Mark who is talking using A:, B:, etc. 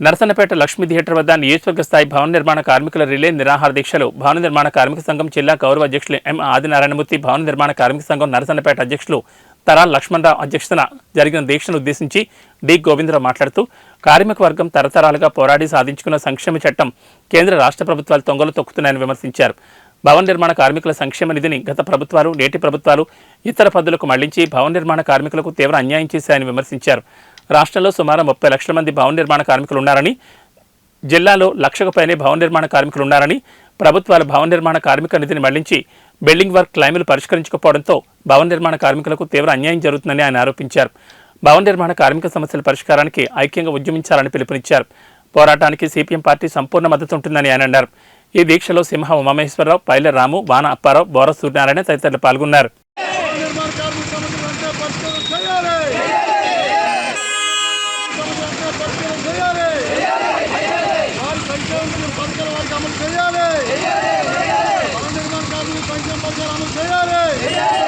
A: Narasannapeta Lakshmi theatre వద్ద నియోజకవర్గ స్థాయి భవన నిర్మాణ కార్మికుల రిలే నిరాహార దీక్షలు. భవన నిర్మాణ కార్మిక సంఘం జిల్లా గౌరవ అధ్యక్షులు ఎం ఆదినారాయణమూర్తి భవన నిర్మాణ కార్మిక సంఘం నరసన్నపేట అధ్యక్షులు తరా లక్ష్మణరావు అధ్యక్షతన జరిగిన దీక్షను ఉద్దేశించి డి. గోవిందరావు మాట్లాడుతూ కార్మిక వర్గం తరతరాలుగా పోరాడి సాధించుకున్న సంక్షేమ చట్టం కేంద్ర రాష్ట్ర ప్రభుత్వాలు తొంగలు తొక్కుతున్నాయని విమర్శించారు. భవన నిర్మాణ కార్మికుల సంక్షేమ నిధిని గత ప్రభుత్వాలు నేటి ప్రభుత్వాలు ఇతర పద్ధులకు మళ్ళించి భవన నిర్మాణ కార్మికులకు తీవ్ర అన్యాయం చేశాయని విమర్శించారు. రాష్ట్రంలో సుమారు ముప్పై లక్షల మంది భవన నిర్మాణ కార్మికులు ఉన్నారని జిల్లాలో లక్షకు పైనే భవన నిర్మాణ కార్మికులు ఉన్నారని ప్రభుత్వాలు భవన నిర్మాణ కార్మిక నిధిని మళ్ళించి బిల్డింగ్ వర్క్ క్లైములు పరిష్కరించకపోవడంతో భవన నిర్మాణ కార్మికులకు తీవ్ర అన్యాయం జరుగుతుందని ఆయన ఆరోపించారు. భవన నిర్మాణ కార్మిక సమస్యల పరిష్కారానికి ఐక్యంగా ఉద్యమించాలని పిలుపునిచ్చారు. పోరాటానికి సిపిఎం పార్టీ సంపూర్ణ మద్దతు ఉంటుందని ఆయన అన్నారు. ఈ దీక్షలో సింహ ఉమామహేశ్వరరావు పైల రాము వాన అప్పారావు బోర సూర్యనారాయణ తదితరులు పాల్గొన్నారు
B: నిర్మాణ కార్మిక సమస్యలు వెంటనే పరిష్కారం చేయాలి సమస్యలు వెంటనే పరిష్కారం చేయాలి వారి సంక్షేమ పథకాలు వారికి అమలు చేయాలి భవన నిర్మాణ కార్మికుల సంక్షేమ పథకాలు అమలు చేయాలి